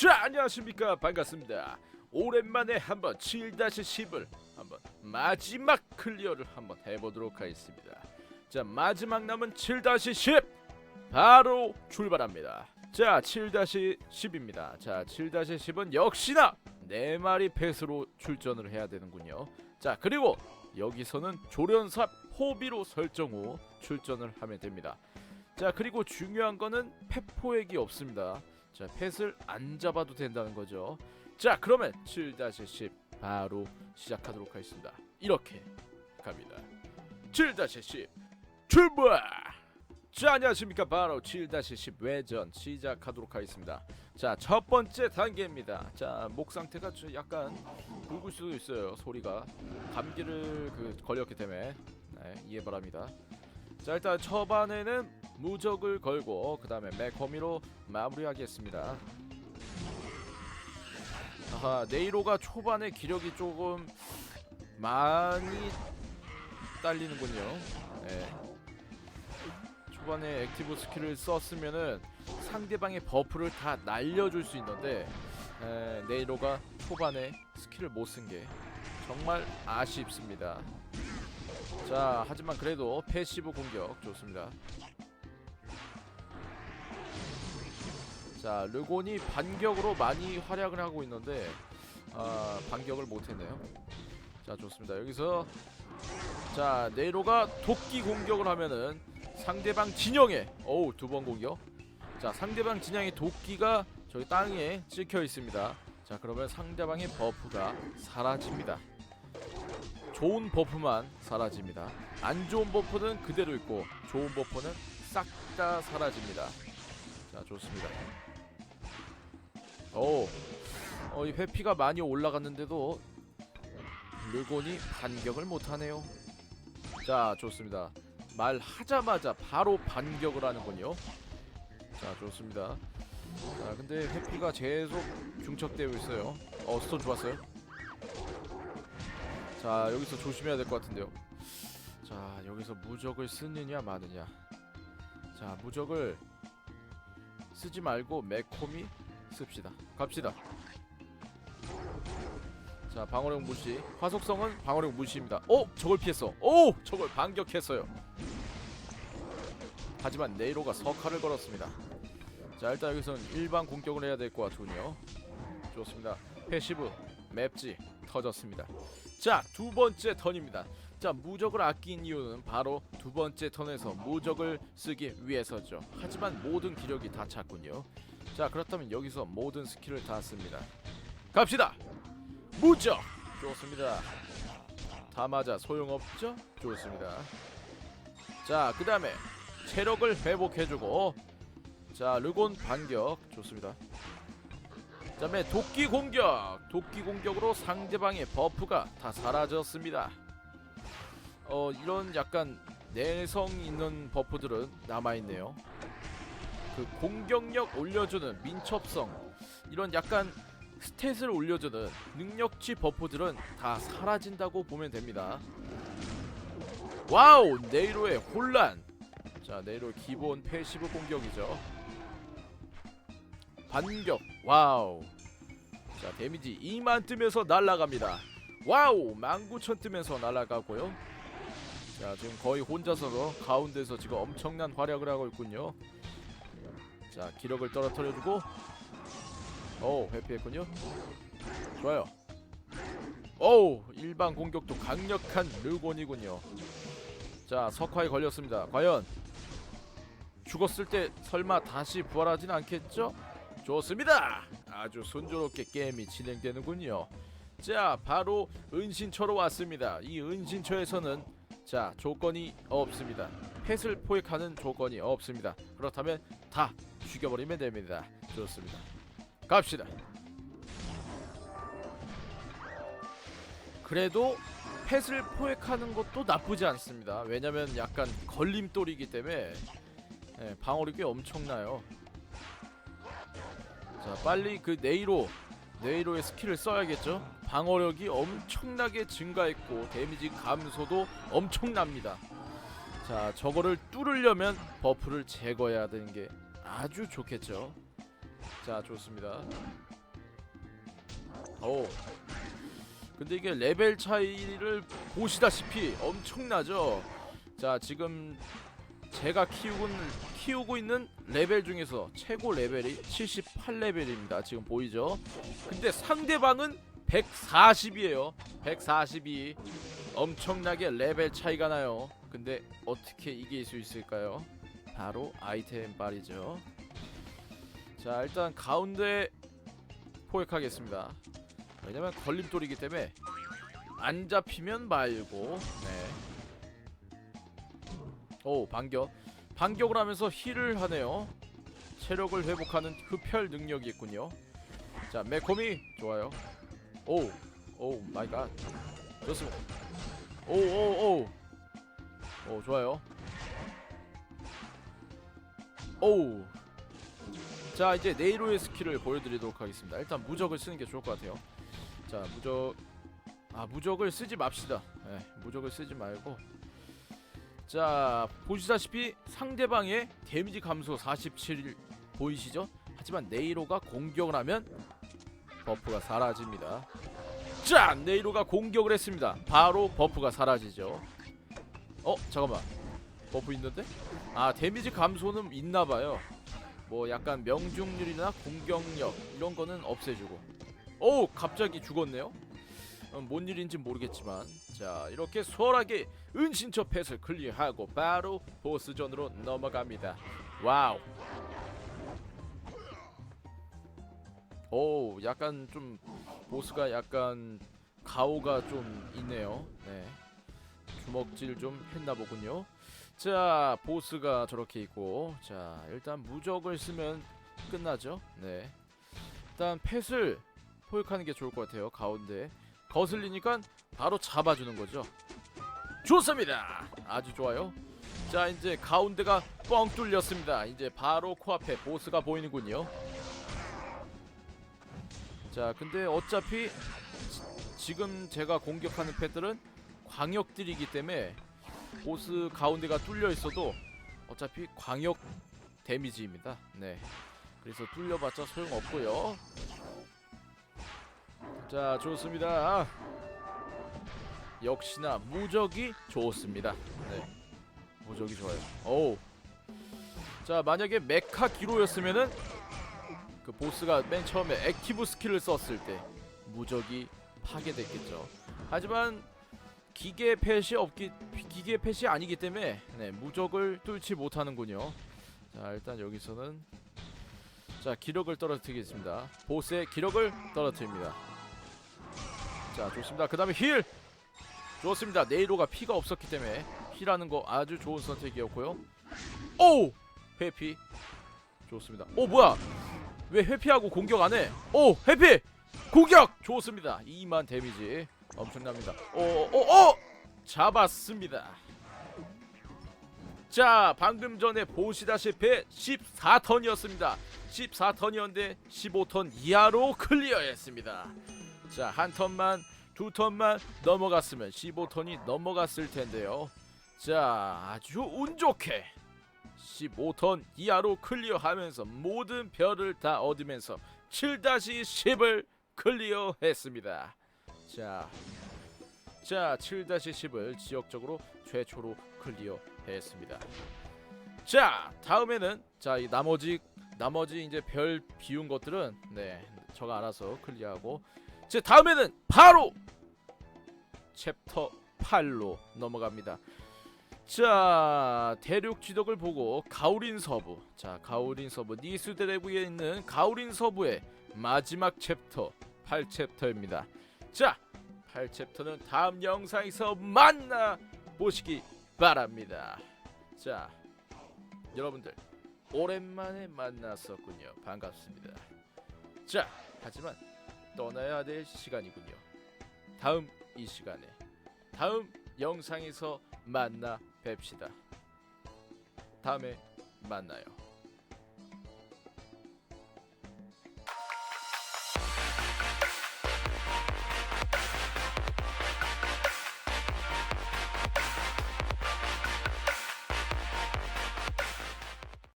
자 안녕하십니까. 반갑습니다. 오랜만에 한번 7-10을 한번 마지막 클리어를 한번 해보도록 하겠습니다. 자 마지막 남은 7-10 바로 출발합니다. 자 7-10입니다. 자 7-10은 역시나 4마리 펫으로 출전을 해야 되는군요. 자 그리고 여기서는 조련삽 호비로 설정 후 출전을 하면 됩니다. 자 그리고 중요한 거는 펫포획이 없습니다 자, 펫을 안 잡아도 된다는 거죠. 자, 그러면 7-10 바로 시작하도록 하겠습니다. 이렇게 갑니다. 7-10 출발! 자, 안녕하십니까. 바로 7-10 외전 시작하도록 하겠습니다. 자, 첫 번째 단계입니다. 자, 목 상태가 좀 약간 굵을 수도 있어요. 소리가 감기를 그 걸렸기 때문에 네, 이해 바랍니다. 자, 일단 초반에는 무적을 걸고 그 다음에 맥커미로 마무리하겠습니다. 아하 네이로가 초반에 기력이 조금 많이 딸리는군요. 네. 초반에 액티브 스킬을 썼으면은 상대방의 버프를 다 날려줄 수 있는데 에, 네이로가 초반에 스킬을 못 쓴 게 정말 아쉽습니다. 자 하지만 그래도 패시브 공격 좋습니다. 자 르곤이 반격으로 많이 활약을 하고 있는데 아, 반격을 못했네요. 자 좋습니다. 여기서 자 네이로가 도끼 공격을 하면은 상대방 진영에 어우 두 번 공격. 자 상대방 진영의 도끼가 저기 땅에 찍혀 있습니다. 자 그러면 상대방의 버프가 사라집니다. 좋은 버프만 사라집니다. 안 좋은 버프는 그대로 있고 좋은 버프는 싹 다 사라집니다. 자 좋습니다. 오, 어, 이 회피가 많이 올라갔는데도 르곤이 반격을 못하네요. 자, 좋습니다. 말하자마자 바로 반격을 하는군요. 자, 좋습니다. 자, 근데 회피가 계속 중첩되고 있어요. 어, 스톤 좋았어요. 자, 여기서 조심해야 될 것 같은데요. 자, 여기서 무적을 쓰느냐 마느냐. 자, 무적을 쓰지 말고 매콤이 씁시다. 갑시다. 자, 방어력 무시. 화속성은 방어력 무시입니다. 오, 저걸 피했어. 오, 저걸 반격했어요. 하지만 네이로가 석화를 걸었습니다. 자, 일단 여기서는 일반 공격을 해야 될 것 같군요. 좋습니다. 패시브 맵지 터졌습니다. 자, 두 번째 턴입니다. 자, 무적을 아낀 이유는 바로 두 번째 턴에서 무적을 쓰기 위해서죠. 하지만 모든 기력이 다 찼군요. 자 그렇다면 여기서 모든 스킬을 다 씁니다. 갑시다! 무적! 좋습니다. 다 맞아. 소용없죠? 좋습니다. 자그 다음에 체력을 회복해주고 자 르곤 반격. 좋습니다. 그 다음에 도끼 공격. 도끼 공격으로 상대방의 버프가 다 사라졌습니다. 어 이런 약간 내성 있는 버프들은 남아있네요 그 공격력 올려주는 민첩성 이런 약간 스탯을 올려주는 능력치 버프들은 다 사라진다고 보면 됩니다. 와우 네이로의 혼란 자 네이로 기본 패시브 공격이죠. 반격 와우 자 데미지 2만 뜨면서 날아갑니다. 와우 19,000 뜨면서 날아가고요. 자 지금 거의 혼자서 가운데서 지금 엄청난 활약을 하고 있군요. 자 기력을 떨어뜨려주고. 오 회피했군요. 좋아요. 오 일반 공격도 강력한 르곤이군요. 자 석화에 걸렸습니다. 과연 죽었을 때 설마 다시 부활하진 않겠죠? 좋습니다. 아주 순조롭게 게임이 진행되는군요. 자 바로 은신처로 왔습니다. 이 은신처에서는 자 조건이 없습니다 펫을 포획하는 조건이 없습니다 그렇다면 다 죽여버리면 됩니다. 좋습니다. 갑시다. 그래도 펫을 포획하는 것도 나쁘지 않습니다. 왜냐면 약간 걸림돌이기 때문에 예, 방어력이 엄청나요. 자, 빨리 그 네이로 네이로의 스킬을 써야겠죠. 방어력이 엄청나게 증가했고 데미지 감소도 엄청납니다. 자, 저거를 뚫으려면 버프를 제거해야 되는 게 아주 좋겠죠. 자 좋습니다. 오. 근데 이게 레벨 차이를 보시다시피 엄청나죠. 자 지금 제가 키우고 키우고 있는 레벨 중에서 최고 레벨이 78레벨입니다. 지금 보이죠? 근데 상대방은 140이에요. 142. 엄청나게 레벨 차이가 나요. 근데 어떻게 이길 수 있을까요? 바로 아이템 빨이죠. 자 일단 가운데 포획하겠습니다. 왜냐면 걸림돌이기 때문에 안 잡히면 말고 네. 오 반격. 반격을 하면서 힐을 하네요. 체력을 회복하는 흡혈 능력이 있군요. 자 매코미 좋아요. 오오 마이 갓. 좋습니다. 오오 오. 오 좋아요. 오우 자 이제 네이로의 스킬을 보여드리도록 하겠습니다. 일단 무적을 쓰는 게 좋을 것 같아요. 자 무적. 아 무적을 쓰지 맙시다. 네, 무적을 쓰지 말고 자 보시다시피 상대방의 데미지 감소 47 보이시죠? 하지만 네이로가 공격을 하면 버프가 사라집니다. 자 네이로가 공격을 했습니다. 바로 버프가 사라지죠. 어 잠깐만. 버프 있는데? 아 데미지 감소는 있나봐요. 뭐 약간 명중률이나 공격력 이런 거는 없애주고. 오 갑자기 죽었네요. 어, 뭔 일인지 모르겠지만 자 이렇게 수월하게 은신처 펫을 클리어하고 바로 보스전으로 넘어갑니다. 와우. 오 약간 좀 보스가 약간 가오가 좀 있네요. 네. 주먹질 좀 했나 보군요. 자 보스가 저렇게 있고 자 일단 무적을 쓰면 끝나죠? 네. 일단 펫을 포획하는 게 좋을 것 같아요 가운데 거슬리니까 바로 잡아주는 거죠. 좋습니다. 아주 좋아요. 자 이제 가운데가 뻥 뚫렸습니다. 이제 바로 코앞에 보스가 보이는군요. 자 근데 어차피 지- 지금 제가 공격하는 펫들은 광역들이기 때문에 보스 가운데가 뚫려 있어도 어차피 광역 데미지입니다. 네. 그래서 뚫려봤자 소용없고요 자 좋습니다. 역시나 무적이 좋습니다. 네 무적이 좋아요. 오우. 자 만약에 메카 기로였으면은 그 보스가 맨 처음에 액티브 스킬을 썼을 때 무적이 파괴됐겠죠. 하지만 기계 펫이 없기 기계 펫이 아니기 때문에 네, 무적을 뚫지 못하는군요. 자 일단 여기서는 자 기력을 떨어뜨리겠습니다. 보스의 기력을 떨어뜨립니다 자 좋습니다. 그 다음에 힐. 좋습니다. 네이로가 피가 없었기 때문에 힐하는 거 아주 좋은 선택이었고요. 오! 회피. 좋습니다. 오 뭐야? 왜 회피하고 공격 안해? 오 회피! 공격! 좋습니다. 2만 데미지. 엄청납니다. 오오오! 잡았습니다. 자 방금 전에 보시다시피 14턴이었습니다. 14턴이었는데 15턴 이하로 클리어했습니다 자, 한 턴만, 두 턴만 넘어갔으면 15턴이 넘어갔을 텐데요. 자, 아주 운 좋게 15턴 이하로 클리어하면서 모든 별을 다 얻으면서 7-10을 클리어했습니다. 자, 자, 7-10을 지역적으로 최초로 클리어했습니다. 자, 다음에는 자, 이 나머지 나머지 이제 별 비운 것들은 네, 저가 알아서 클리어하고 자 다음에는 바로 챕터 8로 넘어갑니다. 자 대륙 지덕을 보고 가우린 서부 자 가우린 서부 니스드레브에 있는 가우린 서부의 마지막 챕터 8챕터입니다. 자 8챕터는 다음 영상에서 만나 보시기 바랍니다. 자 여러분들 오랜만에 만났었군요. 반갑습니다. 자 하지만 떠나야 될 시간이군요. 다음 이 시간에 다음 영상에서 만나 뵙시다. 다음에 만나요.